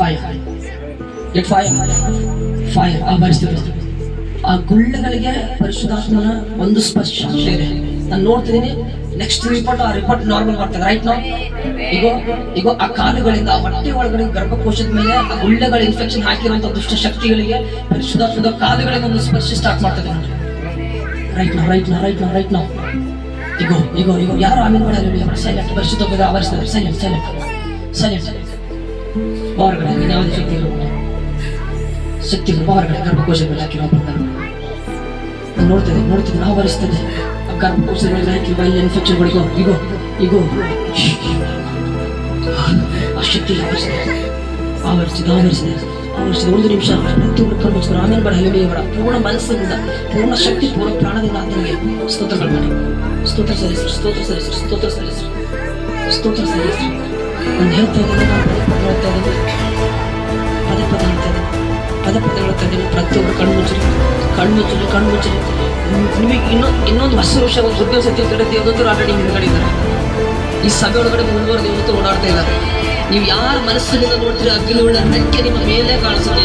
Fire let fire fire ಆ ಪರಿಸ್ಥಿತಿ ಆ ಗುಳ್ಳೆಗಳಿಗೆ ಪರಿಶುದ್ಧಾತ್ಮನ ಒಂದು ಸ್ಪರ್ಶ ಇದೆ. ನಾನು ನೋಡ್ತಿದ್ದೀನಿ ನೆಕ್ಸ್ಟ್ ರಿಪೋರ್ಟ್ ಆ ರಿಪೋರ್ಟ್ ನಾರ್ಮಲ್ ಮಾಡ್ತಾರೆ ರೈಟ್ ನಾವು ಈಗ ಈಗ ಆ ಕಾಲುಗಳಿಂದ, ಆ ಹೊಟ್ಟೆ ಒಳಗಡೆ ಗರ್ಭಕೋಶದ ಮೇಲೆ ಆ ಗುಳ್ಳೆಗಳ ಇನ್ಫೆಕ್ಷನ್ ಹಾಕಿರುವಂತಹ ದುಷ್ಟ ಶಕ್ತಿಗಳಿಗೆ ಪರಿಶುದ್ಧಾತ್ಮದ ಕಾಲುಗಳಿಗೆ ಒಂದು ಸ್ಪರ್ಶ ಸ್ಟಾರ್ಟ್ ಮಾಡ್ತದೆ ನೋಡ್ರಿ. ರೈಟ್ ನಾವು ರೈಟ್ ನಾವು ರೈಟ್ ನಾವು ರೈಟ್ ನಾವು ಇಗೋ ಈಗ ಈಗ ಯಾರು ಆಮೇಲೆ ಮಾಡೋದು ಸೈಲೆಂಟ್ ಪರಿಶುದ್ಧ ಹೋಗಿದ ಆವರಿಸ್ತಾರೆ. ಸೈಲೆಂಟ್ ಸೈಲೆಂಟ್ ಸೈಲೆಂಟ್ ನೀನು ಯಾವುದೇ ಶಕ್ತಿ ಇರುವುದಿಲ್ಲ ಶಕ್ತಿ ಹೊರಗಡೆ ಗರ್ಭಕೋಶಗಳಲ್ಲಿ ಹಾಕಿರುವ ಹಾಕಿರೋ ಬರ್ತಾರೆ ನಾನು ನೋಡ್ತಿದ್ದೆ ನಾವು ಬರಿಸ್ತದೆ ಆ ಗರ್ಭಕೋಶಗಳಲ್ಲಿ ಹಾಕಿರುವ ಇಲ್ಲಿ ಇನ್ಫೆಕ್ಷನ್ ಗಳಿಗೋ ಇಗೋ ಇಗೋ. ಆ ಶಕ್ತಿ ಆವರಿಸಿದೆ ಆವರಿಸಿದೆ. ಆವರಿಸಿದೆ, ಒಂದು ನಿಮಿಷ. ಪ್ರತಿಯೊಬ್ಬರು ಆಮೇಲೆ ಬರ ಬೇಡ. ಪೂರ್ಣ ಮನಸ್ಸಿನಿಂದ, ಪೂರ್ಣ ಶಕ್ತಿ, ಪೂರ್ಣ ಪ್ರಾಣದಿಂದ ಆತನಿಗೆ ಸ್ತೋತ್ರಗಳು ಮಾಡಿ. ಸ್ತೋತ್ರ ಸಲ್ಲಿಸ್ರಿ ಸ್ತೋತ್ರ ಸಲ್ಲಿಸ್ರಿ ಸ್ತೋತ್ರ ಸಲ್ಲಿಸ್ರಿ. ಸ್ತೋತ್ರ ಸಲ್ಲಿಸ್ರಿ. ನಾನು ನಾನು ಪದೇ ಇದ್ದೀನಿ ಪದೇ ಪದೇ ಹೇಳ್ತಾ ಇದ್ದೀನಿ ಪದೇ ನಿಮಗೆ ಇನ್ನೂ ಇನ್ನೊಂದು ವರ್ಷ ಗುಡ್ ನ್ಯೂಸ್ ಅಂತ ಕಡೆ ದೇವದೂತರು ಆಲ್ರೆಡಿ ಇದ್ದಾರೆ ಈ ಸಭೆ ಒಳಗಡೆ ಮುಂದುವರೆದು ಇವತ್ತು ಓಡಾಡ್ತಾ ಇದ್ದಾರೆ ನೀವು ಯಾರ ಮನಸ್ಸಿನಿಂದ ನೋಡ್ತೀರಿ ಅಗ್ನಿ ಉಳ್ಳ ರೆಕ್ಕೆ ನಿಮ್ಮ ಮೇಲೆ ಕಾಣಿಸುತ್ತೆ.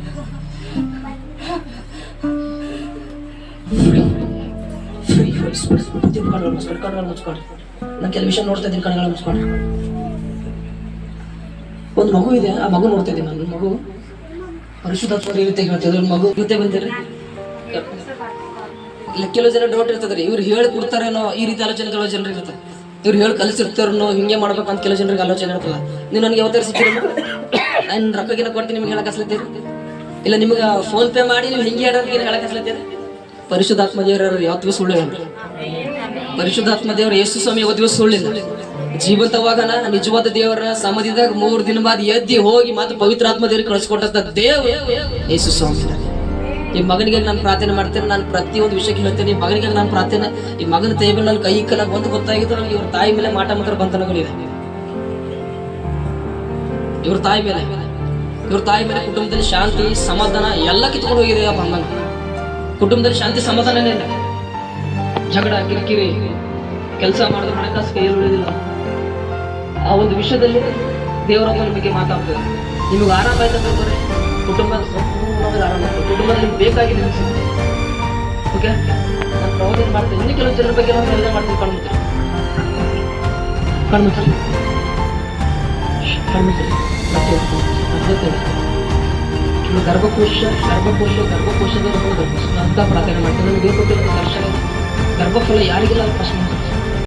ಫ್ರೀ ನಾನು ಕೆಲವು ವಿಷಯ ನೋಡ್ತಾ ಇದ್ದೀನಿ ಮುಚ್ಕೊಂಡು. ಒಂದು ಮಗು ಇದೆ, ಆ ಮಗು ನೋಡ್ತಾ ಇದ್ದೀನಿ ನಾನು. ಮಗು ಪರಿಶುದ್ಧಾತ್ಮ ರೀತಿ ಹೇಳ್ತಿದ್ರು ಮಗು ಜೊತೆ ಬಂದಿರಿ. ಕೆಲವು ಜನ ಡೌಟ್ ಇರ್ತದ್ರಿ. ಇವ್ರು ಹೇಳಿ ಕೊಡ್ತಾರೇನೋ ಈ ರೀತಿ ಆಲೋಚನೆ, ಕೆಲವು ಜನರಿಗೆ ಇರ್ತದೆ ಇವ್ರು ಹೇಳಿ ಕಲಿಸಿರ್ತಾರನೋ, ಹಿಂಗೆ ಮಾಡ್ಬೇಕಂತ ಕೆಲವು ಜನರಿಗೆ ಆಲೋಚನೆ ಇರ್ತಲ್ಲ ನೀವು ನನಗೆ ಯಾವತ್ತಾರು ಸಿಕ್ಕಿರಿ ನಾನು ರೊಕ್ಕಗಿನ ಕೊಡ್ತೀನಿ, ನಿಮ್ಗೆ ಹೇಳಕ್ಕೆ ಇಲ್ಲ. ನಿಮ್ಗೆ ಫೋನ್ ಪೇ ಮಾಡಿ, ನೀವು ಹಿಂಗೆ ಹೇಳೋದಕ್ಕೆ ಏನು ಹೇಳಕ್ ಹಸ್ಲತ್ತೀರಿ ಪರಿಶುದ್ಧಾತ್ಮ ದೇವರ ಯಾವ ಸುಳ್ಳು ಪರಿಶುದ್ಧಾತ್ಮ ದೇವರ ಯೇಸು ಸ್ವಾಮಿ ಯಾವತ್ತಿಗೂ ಸುಳ್ಳಿಲ್ಲ? ಜೀವಂತವಾಗನ ನಿಜವಾದ ದೇವರ ಸಮಾಧಿದಾಗ ಮೂರು ದಿನ ಬಾದ್ ಎದ್ದಿ ಹೋಗಿ ಮತ್ತೆ ಪವಿತ್ರಾತ್ಮ ದೇವರಿಗೆ ಕಳಿಸ್ಕೊಟ್ಟಂತ ದೇವ ಯೇಸು ಸ್ವಾಮಿ. ಈ ಮಗನಿಗೆ ನಾನು ಪ್ರಾರ್ಥನೆ ಮಾಡ್ತೇನೆ, ನಾನು ಪ್ರತಿಯೊಂದು ವಿಷಯಕ್ಕೆ ಹೇಳ್ತೇನೆ, ಈ ಮಗನಿಗೆ ನಾನು ಪ್ರಾರ್ಥನೆ, ಈ ಮಗನ ತೈ ಮೇಲೆ ನನ್ನ ಕೈ ಕಲ ಒಂದು ನನಗೆ ಇವ್ರ ತಾಯಿ ಮೇಲೆ ಮಾಟ ಮಾತ್ರ ಬಂಧನಗಳಿದೆ ಇವ್ರ ತಾಯಿ ಮೇಲೆ, ಇವ್ರ ತಾಯಿ ಮೇಲೆ ಕುಟುಂಬದಲ್ಲಿ ಶಾಂತಿ, ಸಮಾಧಾನ ಎಲ್ಲ ಕಿತ್ಕೊಂಡು ಹೋಗಿದೆ ಆ ಬಂಧನ ಕುಟುಂಬದಲ್ಲಿ ಶಾಂತಿ ಸಮಾಧಾನನೇ ಇಲ್ಲ. ಜಗಳ, ಕಿರಿಕಿರಿ, ಕೆಲಸ ಮಾಡಿದ್ರೆ ಹಣಕಾಸು ಕೈಯಲ್ಲಿ ಉಳಿದಿಲ್ಲ. ಆ ಒಂದು ವಿಷಯದಲ್ಲಿ ದೇವರಮ್ಮ ನಿಮಗೆ ಮಾತಾಡ್ತದೆ ನಿಮಗೆ ಆರಾಮ ಆಯ್ತಾ ಬೇಕಾದ್ರೆ ಕುಟುಂಬ ಸಂಪೂರ್ಣವಾಗಿ ಆರಾಮ ಆಗ್ತದೆ ಕುಟುಂಬದಲ್ಲಿ ನಿಮ್ಗೆ ಬೇಕಾಗಿದೆ ಓಕೆ ನಾನು ಪ್ರವಚನ ಮಾಡ್ತೀನಿ. ಇನ್ನು ಕೆಲವು ಜನರ ಬಗ್ಗೆ ನಾವು ಎಲ್ಲ ಮಾಡ್ತೀನಿ. ಕಣ್ಮುತ್ತೆ ಕಣ್ಮುತ್ತೆ ಕಣ್ಮುತ್ರಿ ಇನ್ನು ಗರ್ಭಕೋಶ ಗರ್ಭಕೋಶ ಗರ್ಭಕೋಶದ ಅಂತ ಪ್ರಾರ್ಥನೆ ಮಾಡ್ತಾರೆ ನಮಗೆ ಬೇಕು ದರ್ಶನ ಗರ್ಭಫಲ ಯಾರಿಗೆಲ್ಲ ಪ್ರಶ್ನೆ